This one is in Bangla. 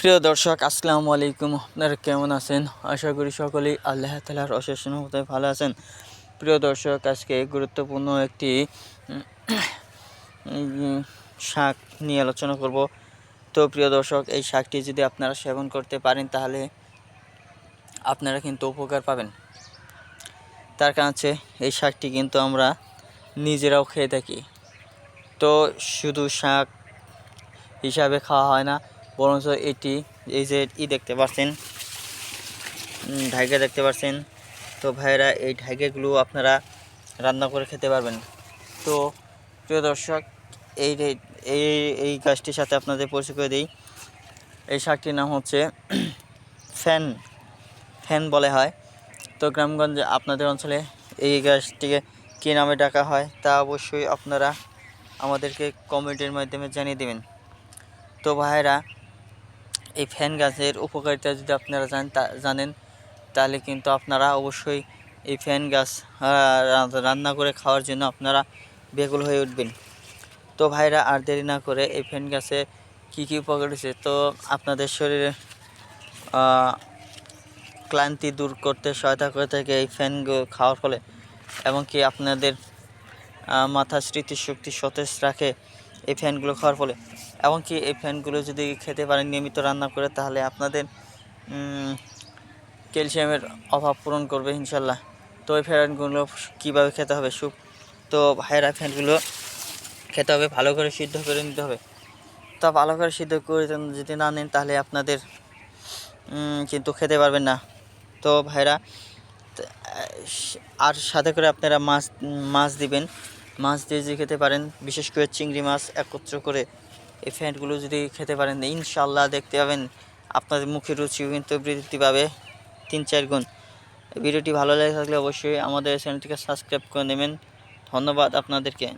প্রিয় দর্শক, আসসালামু আলাইকুম। আপনারা কেমন আছেন? আশা করি সকলেই আল্লাহ তালার অশেষ মতো ভালো আছেন। প্রিয় দর্শক, আজকে গুরুত্বপূর্ণ একটি শাক নিয়ে আলোচনা করব। তো প্রিয় দর্শক, এই শাকটি যদি আপনারা সেবন করতে পারেন, তাহলে আপনারা কিন্তু উপকার পাবেন। তার কারণ হচ্ছে, এই শাকটি কিন্তু আমরা নিজেরাও খেয়ে থাকি। তো শুধু শাক হিসাবে খাওয়া হয় না বরঞ্চ এটি এই যে ই দেখতে পাচ্ছেন ঢাইকা দেখতে পাচ্ছেন তো ভাইয়েরা, এই ঢাইকাগুলো আপনারা রান্না করে খেতে পারবেন। তো প্রিয় দর্শক, এই এই এই গাছটির সাথে আপনাদের পরিচয় করে দিই। এই শাকটির নাম হচ্ছে ফ্যান ফ্যান বলে হয়। তো গ্রামগঞ্জে আপনাদের অঞ্চলে এই গাছটিকে কী নামে ডাকা হয়, তা অবশ্যই আপনারা আমাদেরকে কমেন্টের মাধ্যমে জানিয়ে দেবেন। তো ভাইয়েরা এই ফ্যান গাছের উপকারিতা যদি আপনারা জান, তা- জানেন, তাহলে কিন্তু আপনারা অবশ্যই এই ফ্যান গাছ রান্না করে খাওয়ার জন্য আপনারা বেগুল হয়ে উঠবেন। তো ভাইরা, আর দেরি না করে এই ফ্যান গাছে কী কী উপকার হচ্ছে তো আপনাদের শরীরে ক্লান্তি দূর করতে, সহায়তা করে থাকে এই ফ্যান খাওয়ার ফলে। এবং কি আপনাদের মাথা স্মৃতিশক্তি সতেজ রাখে। এই ফ্যানগুলো খাওয়ার ফলে। এমনকি এই ফ্যানগুলো যদি খেতে পারেন নিয়মিত রান্না করে, তাহলে আপনাদের ক্যালসিয়ামের অভাব পূরণ করবে ইনশাল্লাহ। তো এই ফ্যানগুলো কীভাবে খেতে হবে? সুপ, তো ভাইয়েরা ফ্যানগুলো খেতে হবে, ভালো করে সিদ্ধ করে নিতে হবে। তা ভালো করে সিদ্ধ করে যদি না নেন, তাহলে আপনাদের কিন্তু খেতে পারবেন না। তো ভাইরা আর সাথে করে আপনারা মাছ মাছ দিবেন। মাছ দিয়ে যদি খেতে পারেন, বিশেষ করে চিংড়ি মাছ একত্র করে এই ফ্যাটগুলো যদি খেতে পারেন ইনশাল্লাহ দেখতে পাবেন আপনাদের মুখের রুচি কিন্তু বৃদ্ধি পাবে তিন চার গুণ। ভিডিওটি ভালো লেগে থাকলে অবশ্যই আমাদের চ্যানেলটিকে সাবস্ক্রাইব করে নেবেন। ধন্যবাদ আপনাদেরকে।